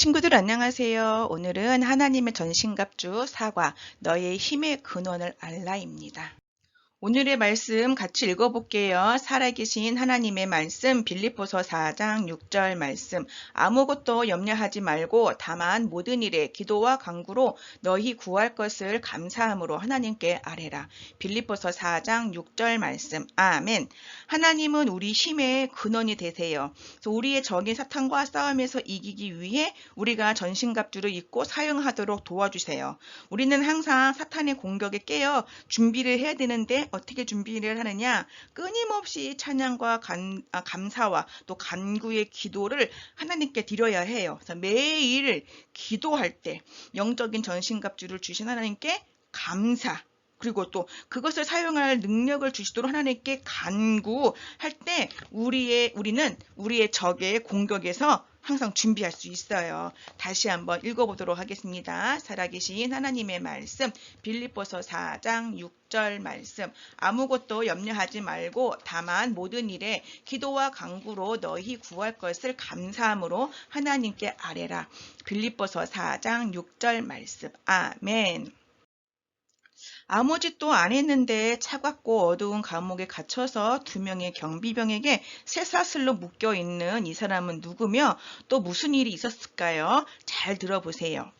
친구들 안녕하세요. 오늘은 하나님의 전신갑주 사과 너의 힘의 근원을 알라입니다. 오늘의 말씀 같이 읽어볼게요. 살아계신 하나님의 말씀 빌립보서 4장 6절 말씀 아무것도 염려하지 말고 다만 모든 일에 기도와 간구로 너희 구할 것을 감사함으로 하나님께 아뢰라. 빌립보서 4장 6절 말씀 아멘 하나님은 우리 힘의 근원이 되세요. 우리의 적인 사탄과 싸움에서 이기기 위해 우리가 전신갑주를 입고 사용하도록 도와주세요. 우리는 항상 사탄의 공격에 깨어 준비를 해야 되는데 어떻게 준비를 하느냐? 끊임없이 찬양과 간, 아, 감사와 또 간구의 기도를 하나님께 드려야 해요. 그래서 매일 기도할 때 영적인 전신갑주를 주신 하나님께 감사, 그리고 또 그것을 사용할 능력을 주시도록 하나님께 간구할 때 우리의 우리는 우리의 적의 공격에서 항상 준비할 수 있어요. 다시 한번 읽어보도록 하겠습니다. 살아계신 하나님의 말씀 빌립보서 4장 6절 말씀 아무것도 염려하지 말고 다만 모든 일에 기도와 강구로 너희 구할 것을 감사함으로 하나님께 아뢰라. 빌립보서 4장 6절 말씀 아멘 아무 짓도 안 했는데 차갑고 어두운 감옥에 갇혀서 두 명의 경비병에게 쇠사슬로 묶여 있는 이 사람은 누구며 또 무슨 일이 있었을까요? 잘 들어보세요.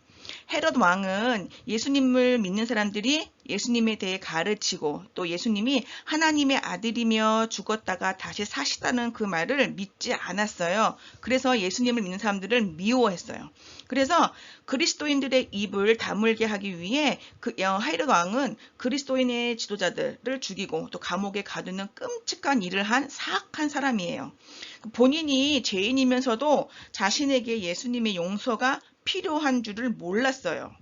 헤롯 왕은 예수님을 믿는 사람들이 예수님에 대해 가르치고 또 예수님이 하나님의 아들이며 죽었다가 다시 사시다는 그 말을 믿지 않았어요. 그래서 예수님을 믿는 사람들을 미워했어요. 그래서 그리스도인들의 입을 다물게 하기 위해 그 하이르 왕은 그리스도인의 지도자들을 죽이고 또 감옥에 가두는 끔찍한 일을 한 사악한 사람이에요. 본인이 죄인이면서도 자신에게 예수님의 용서가 필요한 줄을 몰랐어요.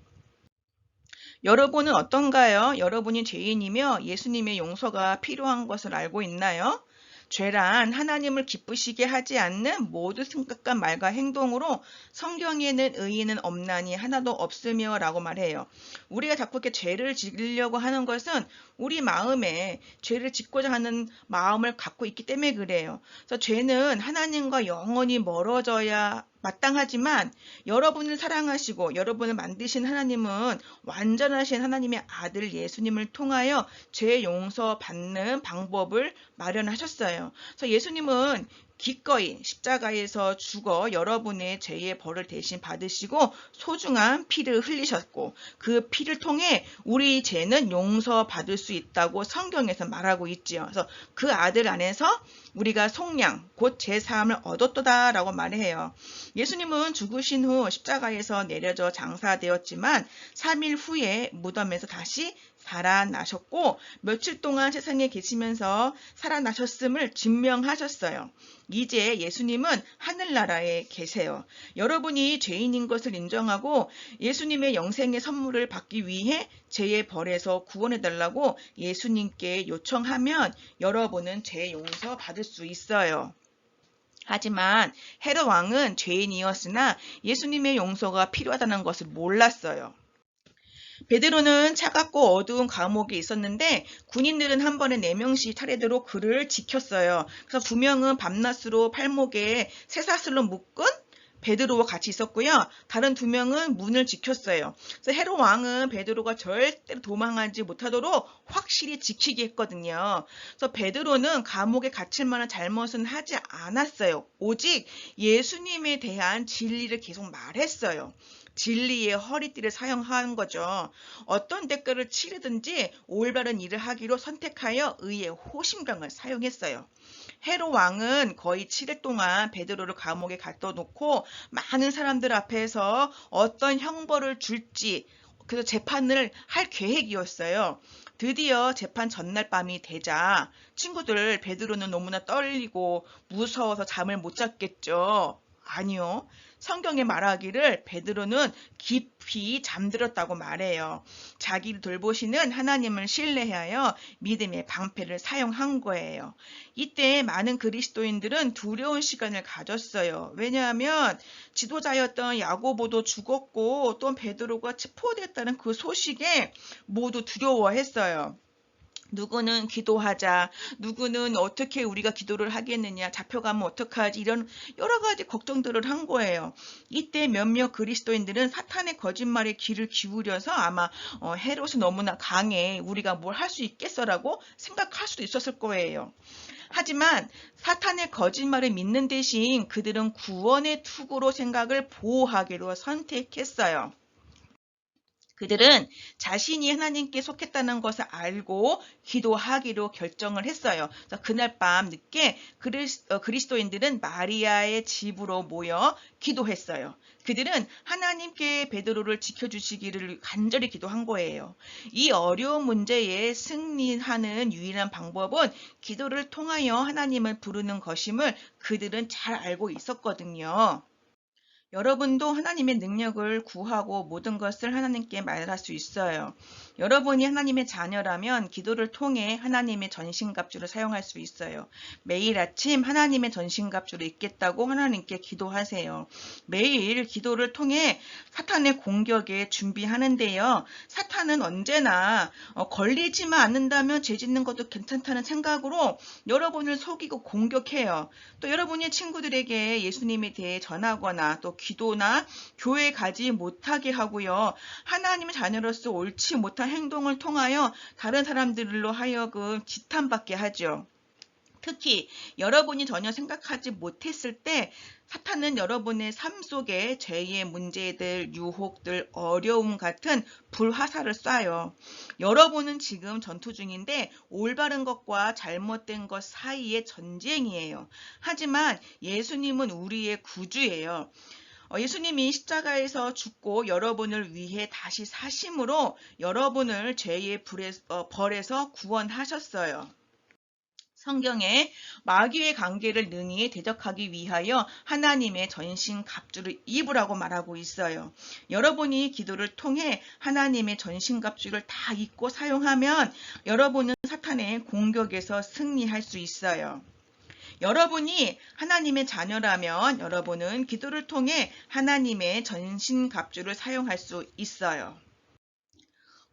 여러분은 어떤가요? 여러분이 죄인이며 예수님의 용서가 필요한 것을 알고 있나요? 죄란 하나님을 기쁘시게 하지 않는 모두 생각과 말과 행동으로 성경에는 의인은 없나니 하나도 없으며 라고 말해요. 우리가 자꾸 이렇게 죄를 지으려고 하는 것은 우리 마음에 죄를 짓고자 하는 마음을 갖고 있기 때문에 그래요. 그래서 죄는 하나님과 영원히 멀어져야 마땅하지만 여러분을 사랑하시고 여러분을 만드신 하나님은 완전하신 하나님의 아들 예수님을 통하여 죄 용서 받는 방법을 마련하셨어요. 그래서 예수님은 기꺼이 십자가에서 죽어 여러분의 죄의 벌을 대신 받으시고 소중한 피를 흘리셨고 그 피를 통해 우리 죄는 용서받을 수 있다고 성경에서 말하고 있지요. 그래서 그 아들 안에서 우리가 속량 곧 제사함을 얻었도다라고 말해요. 예수님은 죽으신 후 십자가에서 내려져 장사되었지만 3일 후에 무덤에서 다시 살아나셨고 며칠 동안 세상에 계시면서 살아나셨음을 증명하셨어요. 이제 예수님은 하늘나라에 계세요. 여러분이 죄인인 것을 인정하고 예수님의 영생의 선물을 받기 위해 죄의 벌에서 구원해달라고 예수님께 요청하면 여러분은 죄 용서 받을 수 있어요. 하지만 헤롯 왕은 죄인이었으나 예수님의 용서가 필요하다는 것을 몰랐어요. 베드로는 차갑고 어두운 감옥에 있었는데 군인들은 한 번에 4명씩 차례대로 그를 지켰어요. 그래서 두 명은 밤낮으로 팔목에 쇠사슬로 묶은 베드로와 같이 있었고요. 다른 두 명은 문을 지켰어요. 그래서 헤롯 왕은 베드로가 절대로 도망하지 못하도록 확실히 지키게 했거든요. 그래서 베드로는 감옥에 갇힐 만한 잘못은 하지 않았어요. 오직 예수님에 대한 진리를 계속 말했어요. 진리의 허리띠를 사용하는 거죠. 어떤 대가를 치르든지 올바른 일을 하기로 선택하여 의의 호심경을 사용했어요. 헤로 왕은 거의 7일 동안 베드로를 감옥에 가둬놓고 많은 사람들 앞에서 어떤 형벌을 줄지 그래서 재판을 할 계획이었어요. 드디어 재판 전날 밤이 되자 친구들 베드로는 너무나 떨리고 무서워서 잠을 못 잤겠죠. 아니요. 성경에 말하기를 베드로는 깊이 잠들었다고 말해요. 자기를 돌보시는 하나님을 신뢰하여 믿음의 방패를 사용한 거예요. 이때 많은 그리스도인들은 두려운 시간을 가졌어요. 왜냐하면 지도자였던 야고보도 죽었고 또 베드로가 체포됐다는 그 소식에 모두 두려워했어요. 누구는 기도하자, 누구는 어떻게 우리가 기도를 하겠느냐, 잡혀가면 어떡하지, 이런 여러 가지 걱정들을 한 거예요. 이때 몇몇 그리스도인들은 사탄의 거짓말에 귀를 기울여서 아마 어, 헤롯이 너무나 강해, 우리가 뭘 할 수 있겠어라고 생각할 수도 있었을 거예요. 하지만 사탄의 거짓말을 믿는 대신 그들은 구원의 투구로 생각을 보호하기로 선택했어요. 그들은 자신이 하나님께 속했다는 것을 알고 기도하기로 결정을 했어요. 그날 밤 늦게 어, 그리스도인들은 마리아의 집으로 모여 기도했어요. 그들은 하나님께 베드로를 지켜주시기를 간절히 기도한 거예요. 이 어려운 문제에 승리하는 유일한 방법은 기도를 통하여 하나님을 부르는 것임을 그들은 잘 알고 있었거든요. 여러분도 하나님의 능력을 구하고 모든 것을 하나님께 말할 수 있어요. 여러분이 하나님의 자녀라면 기도를 통해 하나님의 전신갑주를 사용할 수 있어요. 매일 아침 하나님의 전신갑주를 읽겠다고 하나님께 기도하세요. 매일 기도를 통해 사탄의 공격에 준비하는데요. 사탄은 언제나 어, 걸리지만 않는다면 죄 짓는 것도 괜찮다는 생각으로 여러분을 속이고 공격해요. 또 여러분의 친구들에게 예수님에 대해 전하거나 또 기도나 교회 가지 못하게 하고요. 하나님의 자녀로서 옳지 못한 행동을 통하여 다른 사람들로 하여금 지탄받게 하죠. 특히 여러분이 전혀 생각하지 못했을 때 사탄은 여러분의 삶 속에 죄의 문제들, 유혹들, 어려움 같은 불화살을 쏴요. 여러분은 지금 전투 중인데 올바른 것과 잘못된 것 사이의 전쟁이에요. 하지만 예수님은 우리의 구주예요. 어, 예수님이 십자가에서 죽고 여러분을 위해 다시 사심으로 여러분을 죄의 어, 벌에서 구원하셨어요. 성경에 마귀의 관계를 능히 대적하기 위하여 하나님의 전신 갑주를 입으라고 말하고 있어요. 여러분이 기도를 통해 하나님의 전신 갑주를 다 입고 사용하면 여러분은 사탄의 공격에서 승리할 수 있어요. 여러분이 하나님의 자녀라면 여러분은 기도를 통해 하나님의 전신 갑주를 사용할 수 있어요.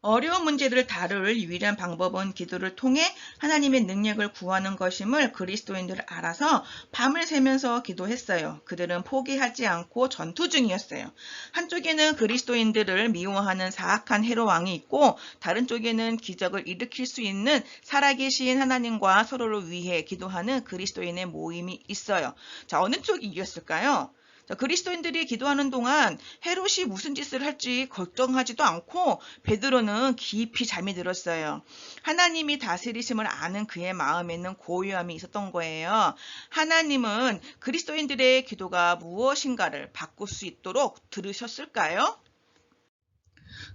어려운 문제를 다룰 유일한 방법은 기도를 통해 하나님의 능력을 구하는 것임을 그리스도인들 알아서 밤을 새면서 기도했어요. 그들은 포기하지 않고 전투 중이었어요. 한쪽에는 그리스도인들을 미워하는 사악한 헤로 왕이 있고 다른 쪽에는 기적을 일으킬 수 있는 살아계신 하나님과 서로를 위해 기도하는 그리스도인의 모임이 있어요. 자, 어느 쪽이 이겼을까요? 자, 그리스도인들이 기도하는 동안 헤롯이 무슨 짓을 할지 걱정하지도 않고 베드로는 깊이 잠이 들었어요. 하나님이 다스리심을 아는 그의 마음에는 고요함이 있었던 거예요. 하나님은 그리스도인들의 기도가 무엇인가를 바꿀 수 있도록 들으셨을까요?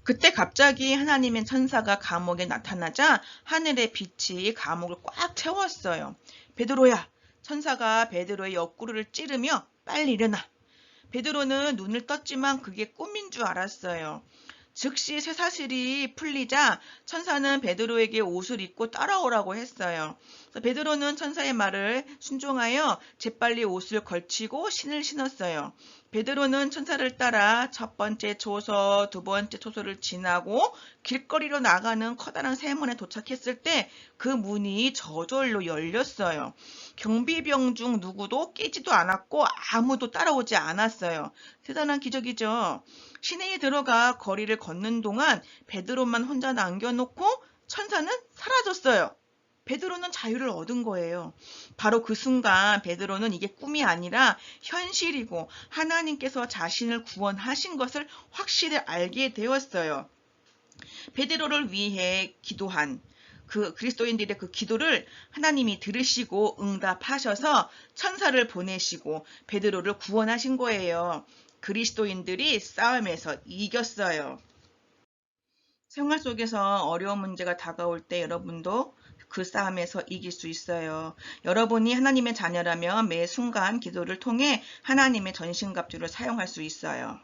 그때 갑자기 하나님의 천사가 감옥에 나타나자 하늘의 빛이 감옥을 꽉 채웠어요. 베드로야, 천사가 베드로의 옆구리를 찌르며 빨리 일어나. 베드로는 눈을 떴지만 그게 꿈인 줄 알았어요. 즉시 새 사실이 풀리자 천사는 베드로에게 옷을 입고 따라오라고 했어요. 베드로는 천사의 말을 순종하여 재빨리 옷을 걸치고 신을 신었어요. 베드로는 천사를 따라 첫 번째 초소, 두 번째 초소를 지나고 길거리로 나가는 커다란 세문에 도착했을 때 그 문이 저절로 열렸어요. 경비병 중 누구도 깨지도 않았고 아무도 따라오지 않았어요. 대단한 기적이죠. 시내에 들어가 거리를 걷는 동안 베드로만 혼자 남겨놓고 천사는 사라졌어요. 베드로는 자유를 얻은 거예요. 바로 그 순간 베드로는 이게 꿈이 아니라 현실이고 하나님께서 자신을 구원하신 것을 확실히 알게 되었어요. 베드로를 위해 기도한 그 그리스도인들의 그 기도를 하나님이 들으시고 응답하셔서 천사를 보내시고 베드로를 구원하신 거예요. 그리스도인들이 싸움에서 이겼어요. 생활 속에서 어려운 문제가 다가올 때 여러분도 그 싸움에서 이길 수 있어요. 여러분이 하나님의 자녀라면 매 순간 기도를 통해 하나님의 전신갑주를 사용할 수 있어요.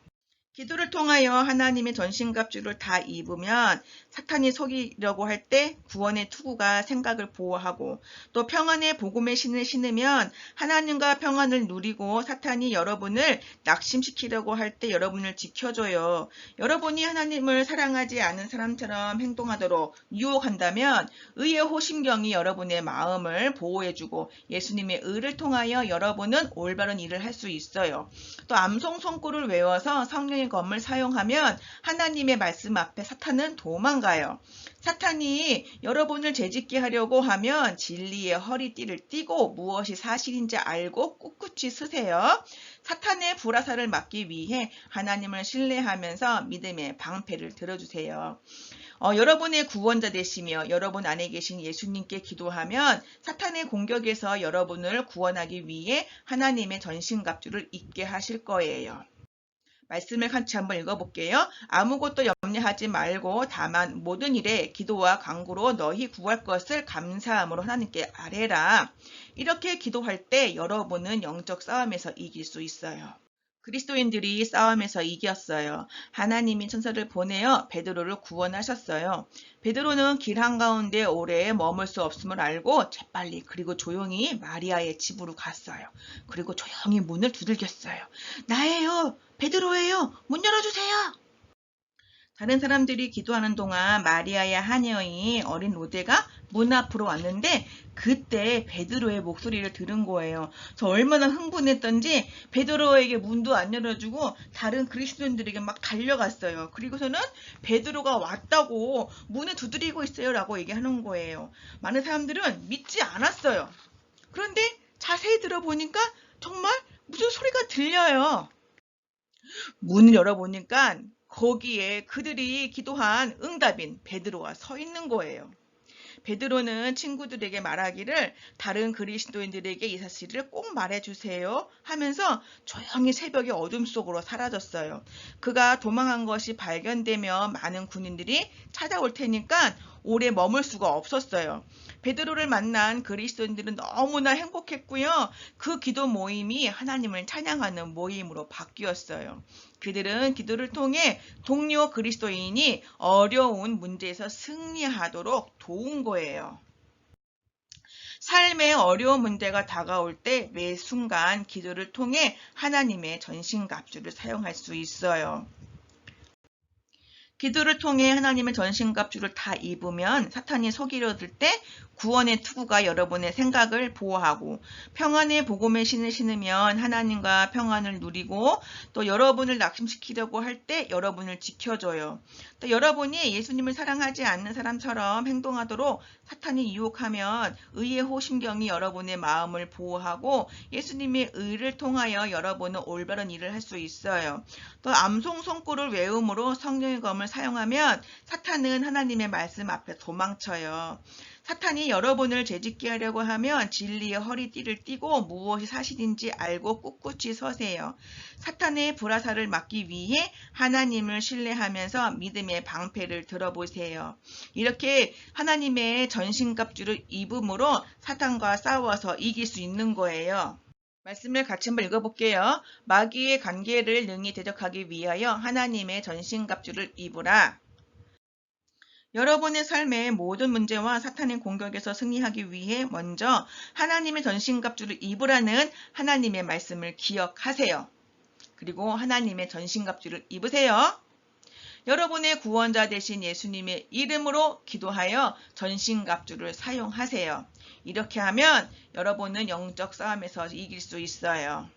기도를 통하여 하나님의 전신갑주를 다 입으면 사탄이 속이려고 할 때 구원의 투구가 생각을 보호하고 또 평안의 복음의 신을 신으면 하나님과 평안을 누리고 사탄이 여러분을 낙심시키려고 할 때 여러분을 지켜줘요. 여러분이 하나님을 사랑하지 않은 사람처럼 행동하도록 유혹한다면 의의 호심경이 여러분의 마음을 보호해주고 예수님의 의를 통하여 여러분은 올바른 일을 할 수 있어요. 또 암송 son구를 외워서 성령의 검을 사용하면 하나님의 말씀 앞에 사탄은 도망가요. 사탄이 여러분을 재짓게 하려고 하면 진리의 허리띠를 띠고 무엇이 사실인지 알고 꿋꿋이 쓰세요. 사탄의 불화살을 막기 위해 하나님을 신뢰하면서 믿음의 방패를 들어주세요. 어, 여러분의 구원자 되시며 여러분 안에 계신 예수님께 기도하면 사탄의 공격에서 여러분을 구원하기 위해 하나님의 전신갑주를 입게 하실 거예요. 말씀을 같이 한번 읽어볼게요. 아무것도 염려하지 말고 다만 모든 일에 기도와 간구로 너희 구할 것을 감사함으로 하나님께 아뢰라. 이렇게 기도할 때 여러분은 영적 싸움에서 이길 수 있어요. 그리스도인들이 싸움에서 이겼어요. 하나님이 천사를 보내어 베드로를 구원하셨어요. 베드로는 길 한가운데 오래 머물 수 없음을 알고 재빨리 그리고 조용히 마리아의 집으로 갔어요. 그리고 조용히 문을 두들겼어요. 나예요. 베드로예요. 문 열어주세요. 다른 사람들이 기도하는 동안 마리아의 하녀인 어린 로데가 문 앞으로 왔는데 그때 베드로의 목소리를 들은 거예요. 저 얼마나 흥분했던지 베드로에게 문도 안 열어주고 다른 그리스도인들에게 막 달려갔어요. 그리고서는 베드로가 왔다고 문을 두드리고 있어요 라고 얘기하는 거예요. 많은 사람들은 믿지 않았어요. 그런데 자세히 들어보니까 정말 무슨 소리가 들려요. 문을 열어보니까 거기에 그들이 기도한 응답인 베드로가 서 있는 거예요. 베드로는 친구들에게 말하기를 다른 그리스도인들에게 이 사실을 꼭 말해주세요 하면서 조용히 새벽의 어둠 속으로 사라졌어요. 그가 도망한 것이 발견되면 많은 군인들이 찾아올 테니까 오래 머물 수가 없었어요. 베드로를 만난 그리스도인들은 너무나 행복했고요. 그 기도 모임이 하나님을 찬양하는 모임으로 바뀌었어요. 그들은 기도를 통해 동료 그리스도인이 어려운 문제에서 승리하도록 도운 거예요. 삶의 어려운 문제가 다가올 때 매 순간 기도를 통해 하나님의 전신갑주를 사용할 수 있어요. 기도를 통해 하나님의 전신갑주를 다 입으면 사탄이 속이려 들 때 구원의 투구가 여러분의 생각을 보호하고 평안의 복음의 신을 신으면 하나님과 평안을 누리고 또 여러분을 낙심시키려고 할 때 여러분을 지켜줘요. 또 여러분이 예수님을 사랑하지 않는 사람처럼 행동하도록 사탄이 유혹하면 의의 호심경이 여러분의 마음을 보호하고 예수님의 의를 통하여 여러분은 올바른 일을 할 수 있어요. 또 암송 son구를 외움으로 성령의 검을 사용하면 사탄은 하나님의 말씀 앞에 도망쳐요. 사탄이 여러분을 재짓게 하려고 하면 진리의 허리띠를 띠고 무엇이 사실인지 알고 꿋꿋이 서세요. 사탄의 불화살을 막기 위해 하나님을 신뢰하면서 믿음의 방패를 들어보세요. 이렇게 하나님의 전신갑주를 입음으로 사탄과 싸워서 이길 수 있는 거예요. 말씀을 같이 한번 읽어볼게요. 마귀의 관계를 능히 대적하기 위하여 하나님의 전신갑주를 입으라. 여러분의 삶의 모든 문제와 사탄의 공격에서 승리하기 위해 먼저 하나님의 전신갑주를 입으라는 하나님의 말씀을 기억하세요. 그리고 하나님의 전신갑주를 입으세요. 여러분의 구원자 되신 예수님의 이름으로 기도하여 전신갑주를 사용하세요. 이렇게 하면 여러분은 영적 싸움에서 이길 수 있어요.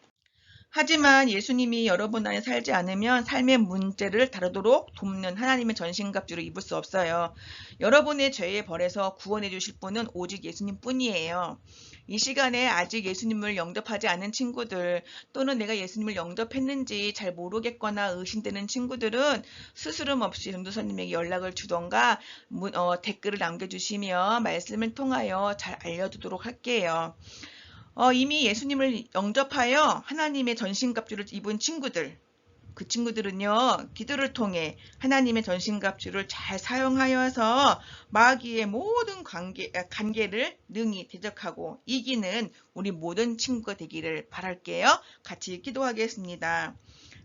하지만 예수님이 여러분 안에 살지 않으면 삶의 문제를 다루도록 돕는 하나님의 전신갑주를 입을 수 없어요. 여러분의 죄의 벌에서 구원해 주실 분은 오직 예수님 뿐이에요. 이 시간에 아직 예수님을 영접하지 않은 친구들 또는 내가 예수님을 영접했는지 잘 모르겠거나 의심되는 친구들은 스스럼 없이 전도사님에게 연락을 주던가 어, 댓글을 남겨주시며 말씀을 통하여 잘 알려두도록 할게요. 어, 이미 예수님을 영접하여 하나님의 전신갑주를 입은 친구들 그 친구들은요, 기도를 통해 하나님의 전신갑주를 잘 사용하여서 마귀의 모든 관계, 아, 관계를 능히 대적하고 이기는 우리 모든 친구가 되기를 바랄게요. 같이 기도하겠습니다.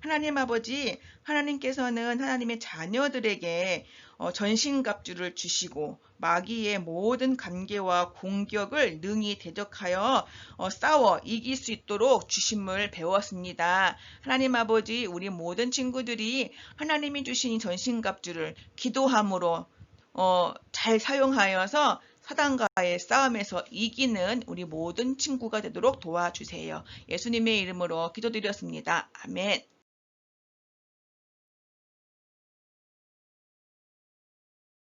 하나님 아버지, 하나님께서는 하나님의 자녀들에게 어, 전신갑주를 주시고 마귀의 모든 관계와 공격을 능히 대적하여 어, 싸워 이길 수 있도록 주심을 배웠습니다. 하나님 아버지, 우리 모든 친구들이 하나님이 주신 이 전신갑주를 기도함으로 어, 잘 사용하여서 사단과의 싸움에서 이기는 우리 모든 친구가 되도록 도와주세요. 예수님의 이름으로 기도드렸습니다. 아멘.